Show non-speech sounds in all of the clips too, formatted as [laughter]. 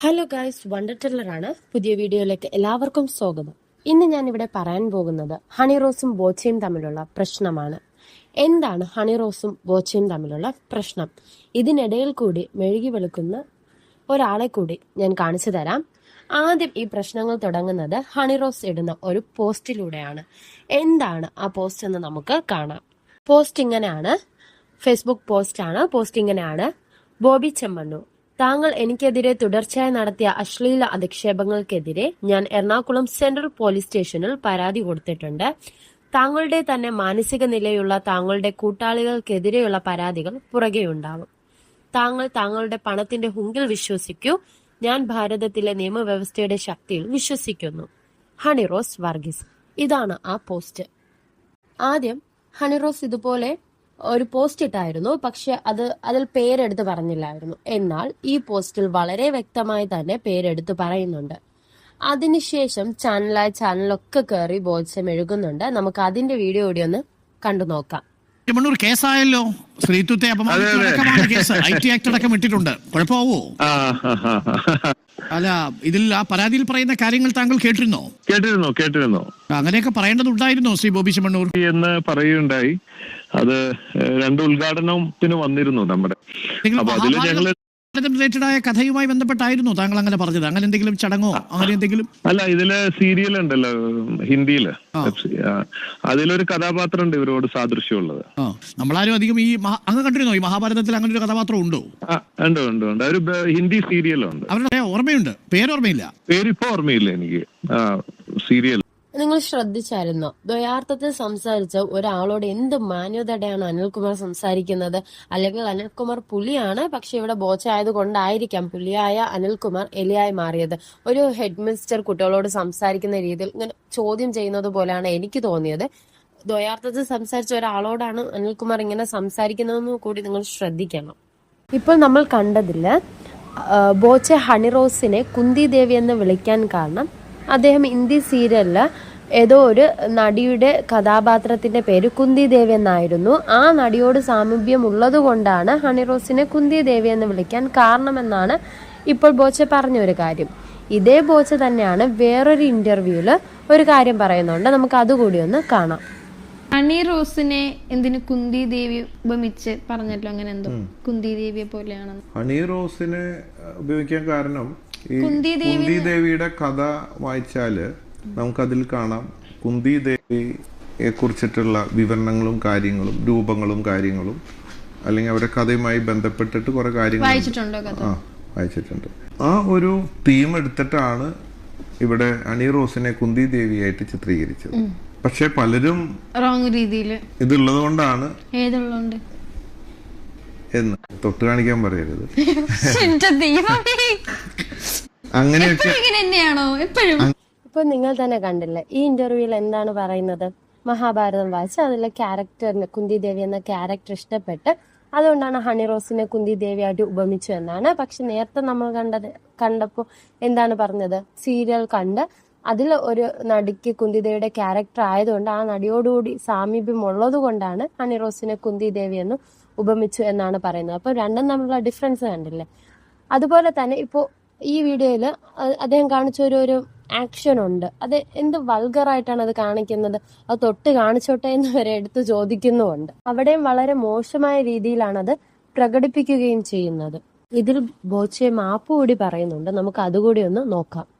Hello guys wonder ടെല്ലറാണ് പുതിയ വീഡിയോയിലേക്ക് എല്ലാവർക്കും സ്വാഗതം. ഇന്ന് ഞാൻ ഇവിടെ പറയാൻ പോകുന്നത് ഹണി റോസും ബോച്ചയും തമ്മിലുള്ള പ്രശ്നമാണ്. എന്താണ് ഹണി റോസും ബോച്ചയും തമ്മിലുള്ള പ്രശ്നം? ഇതിനിടയിൽ കൂടി മെഴുകി വെളുക്കുന്ന ഒരാളെ കൂടി ഞാൻ കാണിച്ചു തരാം. ആദ്യം ഈ പ്രശ്നങ്ങൾ തുടങ്ങുന്നത് ഹണി റോസ് ഇടുന്ന ഒരു പോസ്റ്റിലൂടെയാണ്. എന്താണ് ആ പോസ്റ്റ് എന്ന് നമുക്ക് കാണാം. പോസ്റ്റ് ഇങ്ങനെയാണ്. ഫേസ്ബുക്ക് ആണ്. പോസ്റ്റ് ഇങ്ങനെയാണ്. ബോബി ചെമ്മണ്ണൂർ താങ്കൾ എനിക്കെതിരെ തുടർച്ചയായി നടത്തിയ അശ്ലീല അധിക്ഷേപങ്ങൾക്കെതിരെ ഞാൻ എറണാകുളം സെൻട്രൽ പോലീസ് സ്റ്റേഷനിൽ പരാതി കൊടുത്തിട്ടുണ്ട്. താങ്കളുടെ തന്നെ മാനസിക നിലയുള്ള താങ്കളുടെ കൂട്ടാളികൾക്കെതിരെയുള്ള പരാതികൾ പുറകെ ഉണ്ടാവും. താങ്കൾ താങ്കളുടെ പണത്തിന്റെ ഹുങ്കിൽ വിശ്വസിക്കൂ. ഞാൻ ഭാരതത്തിലെ നിയമവ്യവസ്ഥയുടെ ശക്തിയിൽ വിശ്വസിക്കുന്നു. ഹണിറോസ് വർഗീസ്. ഇതാണ് ആ പോസ്റ്റ്. ആദ്യം ഹണിറോസ് ഇതുപോലെ ഒരു പോസ്റ്റ് ഇട്ടായിരുന്നു. പക്ഷെ അത് അതിൽ പേരെടുത്ത് പറഞ്ഞില്ലായിരുന്നു. എന്നാൽ ഈ പോസ്റ്റിൽ വളരെ വ്യക്തമായി തന്നെ പേരെടുത്ത് പറയുന്നുണ്ട്. അതിനുശേഷം ചാനലായ ചാനലൊക്കെ കയറി ബോധ്യം എഴുകുന്നുണ്ട്. നമുക്ക് അതിന്റെ വീഡിയോ കൂടി ഒന്ന് കണ്ടു നോക്കാം. മണ്ണൂർ കേസായല്ലോ? സ്ത്രീത്വത്തെ അപമാനിച്ചടക്കമാണ് കേസ്. ഐ ടി ആക്ട് അടക്കം ഇട്ടിട്ടുണ്ട് കുഴപ്പമാവോ. അല്ല ഇതിൽ ആ പരാതിയിൽ പറയുന്ന കാര്യങ്ങൾ താങ്കൾ കേട്ടിരുന്നോ? കേട്ടിരുന്നോ കേട്ടിരുന്നോ. അങ്ങനെയൊക്കെ പറയേണ്ടതുണ്ടായിരുന്നോ ശ്രീ ബോബി ചെമ്മണ്ണൂർ എന്ന് പറയുകയുണ്ടായി. അത് രണ്ട് ഉദ്ഘാടനത്തിന് വന്നിരുന്നു നമ്മുടെ. അപ്പൊ അതിൽ ഞങ്ങൾ റിലേറ്റഡ് ആയ കഥയുമായി ബന്ധപ്പെട്ടായിരുന്നു താങ്കൾ അങ്ങനെ പറഞ്ഞത്. അങ്ങനെ എന്തെങ്കിലും ചടങ്ങോ? അങ്ങനെ എന്തെങ്കിലും? അല്ല ഇതിൽ സീരിയൽ ഉണ്ടല്ലോ ഹിന്ദിയിൽ. അതിലൊരു കഥാപാത്രം ഉണ്ട് ഇവരോട് സാദൃശ്യമുള്ളത്. നമ്മളാരും അധികം ഈ അങ്ങ് കണ്ടിരുന്നോ? ഈ മഹാഭാരതത്തിൽ അങ്ങനെ ഒരു കഥാപാത്രം ഉണ്ടോ? ഉണ്ട് ഉണ്ട് ഉണ്ട്. ഒരു ഹിന്ദി സീരിയലുണ്ട് അവരുടെ ഓർമ്മയുണ്ട്. പേരോർമ്മയില്ല പേരിപ്പോ ഓർമ്മയില്ല എനിക്ക്. സീരിയൽ നിങ്ങൾ ശ്രദ്ധിച്ചായിരുന്നോ? ദ്വയാർത്ഥത്തിൽ സംസാരിച്ച ഒരാളോട് എന്ത് മാന്യതയുടെയാണ് അനിൽകുമാർ സംസാരിക്കുന്നത്? അല്ലെങ്കിൽ അനിൽകുമാർ പുലിയാണ് പക്ഷെ ഇവിടെ ബോച്ച ആയതുകൊണ്ടായിരിക്കാം പുലിയായ അനിൽകുമാർ എലിയായി മാറിയത്. ഒരു ഹെഡ് മിനിസ്റ്റർ കുട്ടികളോട് സംസാരിക്കുന്ന രീതിയിൽ ഇങ്ങനെ ചോദ്യം ചെയ്യുന്നത് പോലെയാണ് എനിക്ക് തോന്നിയത്. ദ്വയാർത്ഥത്തിൽ സംസാരിച്ച ഒരാളോടാണ് അനിൽകുമാർ ഇങ്ങനെ സംസാരിക്കുന്നതെന്ന് കൂടി നിങ്ങൾ ശ്രദ്ധിക്കണം. ഇപ്പോൾ നമ്മൾ കണ്ടതിൽ ബോച്ചെ ഹണിറോസിനെ കുന്തി ദേവി എന്ന് വിളിക്കാൻ കാരണം അദ്ദേഹം ഹിന്ദി സീരിയലിൽ ഏതോ ഒരു നടിയുടെ കഥാപാത്രത്തിന്റെ പേര് കുന്തി ദേവി എന്നായിരുന്നു. ആ നടിയോട് സാമീപ്യം ഉള്ളത് കൊണ്ടാണ് ഹണിറോസിനെ കുന്തി ദേവി എന്ന് വിളിക്കാൻ കാരണമെന്നാണ് ഇപ്പോൾ ബോച്ച പറഞ്ഞ ഒരു കാര്യം. ഇതേ ബോച്ച തന്നെയാണ് വേറൊരു ഇന്റർവ്യൂവിൽ ഒരു കാര്യം പറയുന്നുണ്ട്. നമുക്ക് അതുകൂടി ഒന്ന് കാണാം. ഹണി റോസിനെ എന്തിന് കുന്തി ദേവി ഉപമിച്ച് പറഞ്ഞല്ലോ? അങ്ങനെ എന്തോ കുന്തി ദേവിയെ പോലെയാണെന്ന് ഹണി റോസിനെ ഉപയോഗിക്കാൻ കാരണം കുന്തി ദേവിയുടെ കഥ വായിച്ചാൽ നമുക്കതിൽ കാണാം. കുന്തി ദേവിയെ കുറിച്ചിട്ടുള്ള വിവരണങ്ങളും കാര്യങ്ങളും രൂപങ്ങളും കാര്യങ്ങളും അല്ലെങ്കിൽ അവരുടെ കഥയുമായി ബന്ധപ്പെട്ടിട്ട് കുറെ കാര്യങ്ങൾ ആ വായിച്ചിട്ടുണ്ട്. ആ ഒരു തീം എടുത്തിട്ടാണ് ഇവിടെ അണി റോസിനെ കുന്തി ദേവിയായിട്ട് ചിത്രീകരിച്ചത്. പക്ഷെ പലരും റോങ് രീതിയിൽ ഇതുള്ളത് കൊണ്ടാണ് എന്ന് തൊട്ട് കാണിക്കാൻ പറയരുത്. [laughs] അങ്ങനെയൊക്കെ ഇപ്പൊ നിങ്ങൾ തന്നെ കണ്ടില്ലേ ഈ ഇന്റർവ്യൂവിൽ എന്താണ് പറയുന്നത്? മഹാഭാരതം വായിച്ച് അതിലെ ക്യാരക്ടറിന് കുന്തി ദേവി എന്ന ക്യാരക്ടർ ഇഷ്ടപ്പെട്ട് അതുകൊണ്ടാണ് ഹണി റോസിനെ കുന്തി ദേവിയായിട്ട് ഉപമിച്ചു എന്നാണ്. പക്ഷെ നേരത്തെ നമ്മൾ കണ്ടത് കണ്ടപ്പോൾ എന്താണ് പറഞ്ഞത്? സീരിയൽ കണ്ട് അതിൽ ഒരു നടിക്ക് കുന്തി ദേവിയുടെ ക്യാരക്ടർ ആയതുകൊണ്ട് ആ നടിയോടുകൂടി സാമീപ്യം ഉള്ളത് കൊണ്ടാണ് ഹണി റോസിനെ കുന്തി ദേവി എന്ന് ഉപമിച്ചു എന്നാണ് പറയുന്നത്. അപ്പൊ രണ്ടും തമ്മിലുള്ള ഡിഫറൻസ് കണ്ടില്ലേ? അതുപോലെ തന്നെ ഇപ്പോ ഈ വീഡിയോയിൽ അദ്ദേഹം കാണിച്ച ഒരു ആക്ഷൻ ഉണ്ട്. അത് എന്ത് വൾഗറായിട്ടാണ് അത് കാണിക്കുന്നത്? അത് തൊട്ട് കാണിച്ചോട്ടെ എന്ന് വരെ എടുത്ത് ചോദിക്കുന്നുമുണ്ട്. അവിടെയും വളരെ മോശമായ രീതിയിലാണ് അത് പ്രകടിപ്പിക്കുകയും ചെയ്യുന്നത്. ഇതിൽ ബോച്ചെ മാപ്പ് കൂടി പറയുന്നുണ്ട്. നമുക്ക് അതുകൂടി ഒന്ന് നോക്കാം.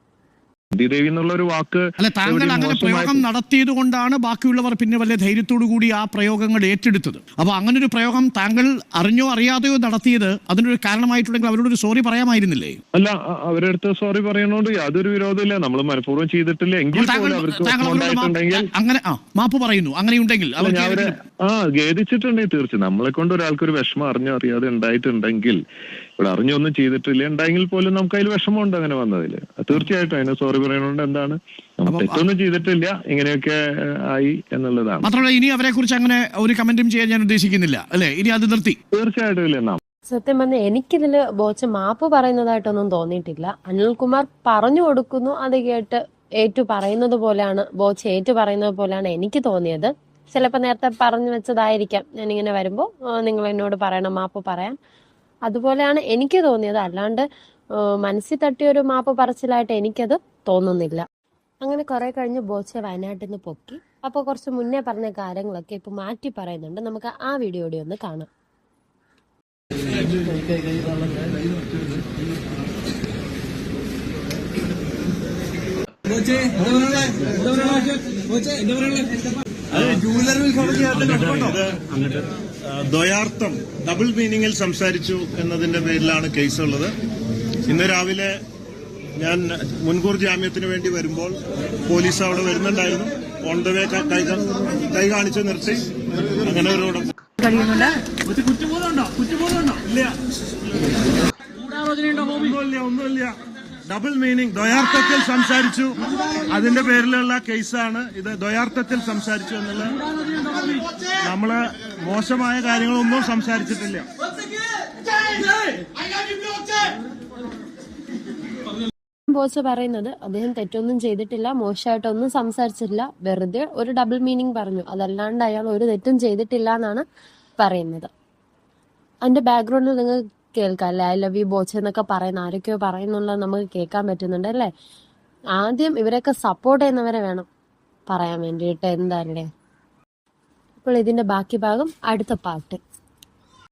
ദേവി എന്നുള്ള ഒരു വാക്ക് അല്ല താങ്കൾ അങ്ങനെ പ്രയോഗം നടത്തിയത് കൊണ്ടാണ് ബാക്കിയുള്ളവർ പിന്നെ വലിയ ധൈര്യത്തോടു കൂടി ആ പ്രയോഗങ്ങൾ ഏറ്റെടുത്തത്. അപ്പൊ അങ്ങനെ ഒരു പ്രയോഗം താങ്കൾ അറിഞ്ഞോ അറിയാതെയോ നടത്തിയത് അതിനൊരു കാരണമായിട്ടുണ്ടെങ്കിൽ അവരോട് ഒരു സോറി പറയാമായിരുന്നില്ലേ? അല്ല അവരുടെ അടുത്ത് സോറി പറയണോണ്ട് യാതൊരു വിരോധമില്ല. നമ്മൾ മനഃപൂർവം ചെയ്തിട്ടില്ല. എങ്കിൽ താങ്കൾ പോലും അവർക്ക് താങ്കൾ അവരോട് മാപ്പ് അങ്ങനെ ആ മാപ്പ് പറയുന്നു. അങ്ങനെ ഉണ്ടെങ്കിൽ അവർക്ക് ഞാൻ അവരെ ആ ഖേദിച്ചിട്ടുണ്ടെങ്കിൽ തീർച്ചയായും. നമ്മളെ കൊണ്ട് ഒരാൾക്ക് ഒരു വിഷമം അറിഞ്ഞോ അറിയാതെ ഉണ്ടായിട്ടുണ്ടെങ്കിൽ ഇവിടെ അറിഞ്ഞൊന്നും ചെയ്തിട്ടില്ല. ഉണ്ടെങ്കിൽ പോലും നമുക്ക് അതിൽ വിഷമമുണ്ട് അങ്ങനെ വന്നതിൽ തീർച്ചയായിട്ടും അതിന് സോറി പറയണോണ്ട് എന്താണ്? തെറ്റൊന്നും ചെയ്തിട്ടില്ല. ഇങ്ങനെയൊക്കെ ആയി എന്നുള്ളതാണ്. മാത്രമല്ല ഇനി അവരെ കുറിച്ച് അങ്ങനെ ഒരു കമന്റും ചെയ്യാൻ ഞാൻ ഉദ്ദേശിക്കുന്നില്ല. അല്ലെ? ഇനി അത് നിർത്തി. തീർച്ചയായിട്ടും ഇല്ല നാം സത്യം പറഞ്ഞാൽ എനിക്കിതിൽ ബോച്ച മാപ്പ് പറയുന്നതായിട്ടൊന്നും തോന്നിയിട്ടില്ല. അനിൽകുമാർ പറഞ്ഞു കൊടുക്കുന്നു അത് കേട്ട് ഏറ്റു പറയുന്നത് പോലെയാണ് ബോച്ച ഏറ്റു പറയുന്നത് പോലെയാണ് എനിക്ക് തോന്നിയത്. ചിലപ്പോൾ നേരത്തെ പറഞ്ഞു വെച്ചതായിരിക്കാം. ഞാനിങ്ങനെ വരുമ്പോൾ നിങ്ങൾ എന്നോട് പറയണം മാപ്പ് പറയാൻ. അതുപോലെയാണ് എനിക്ക് തോന്നിയത്. അല്ലാണ്ട് മനസ്സിൽ തട്ടിയൊരു മാപ്പ് പറച്ചിലായിട്ട് എനിക്കത് തോന്നുന്നില്ല. അങ്ങനെ കുറെ കഴിഞ്ഞ് ബോച്ചെ വയനാട്ടിൽ നിന്ന് പൊക്കി. അപ്പോൾ കുറച്ച് മുന്നേ പറഞ്ഞ കാര്യങ്ങളൊക്കെ ഇപ്പൊ മാറ്റി പറയുന്നുണ്ട്. നമുക്ക് ആ വീഡിയോ കൂടി ഒന്ന് കാണാം. ദ്വയാർത്ഥം ഡബിൾ മീനിങ്ങിൽ സംസാരിച്ചു എന്നതിന്റെ പേരിലാണ് കേസുള്ളത് ഇന്ന് രാവിലെ ഞാൻ മുൻകൂർ ജാമ്യത്തിന് വേണ്ടി വരുമ്പോൾ പോലീസ് അവിടെ വരുന്നുണ്ടായിരുന്നു. ഓൺ ദ വേ കൈ കൈ കാണിച്ച് നിർത്തി. അങ്ങനെ ഒരു ഒന്നുമില്ല ഡബിൾ മീനിങ് ദ്വയാർത്ഥത്തിൽ സംസാരിച്ചു. അതിന്റെ പേരിലുള്ള കേസാണ് ഇത്. ദ്വയാർത്ഥത്തിൽ സംസാരിച്ചു എന്നുള്ള നമ്മൾ മോശമായ കാര്യങ്ങളൊന്നും സംസാരിച്ചിട്ടില്ല. ബോസ് പറയുന്നത് അദ്ദേഹം തെറ്റൊന്നും ചെയ്തിട്ടില്ല മോശമായിട്ടൊന്നും സംസാരിച്ചിട്ടില്ല വെറുതെ ഒരു ഡബിൾ മീനിങ് പറഞ്ഞു. അതല്ലാണ്ട് അയാൾ ഒരു തെറ്റും ചെയ്തിട്ടില്ല എന്നാണ് പറയുന്നത്. അതിന്റെ ബാക്ക്ഗ്രൗണ്ടിൽ നിങ്ങൾ കേൾക്കാം അല്ലെ? ഐ ലവ് യു ബോച്ച് എന്നൊക്കെ പറയുന്ന ആരൊക്കെയോ പറയുന്നുള്ളത് നമുക്ക് കേൾക്കാൻ പറ്റുന്നുണ്ട് അല്ലേ? ആദ്യം ഇവരൊക്കെ സപ്പോർട്ട് ചെയ്യുന്നവരെ വേണം പറയാൻ വേണ്ടിയിട്ട്. എന്താല്ലേ അപ്പോൾ ഇതിന്റെ ബാക്കി ഭാഗം അടുത്ത പാട്ട്.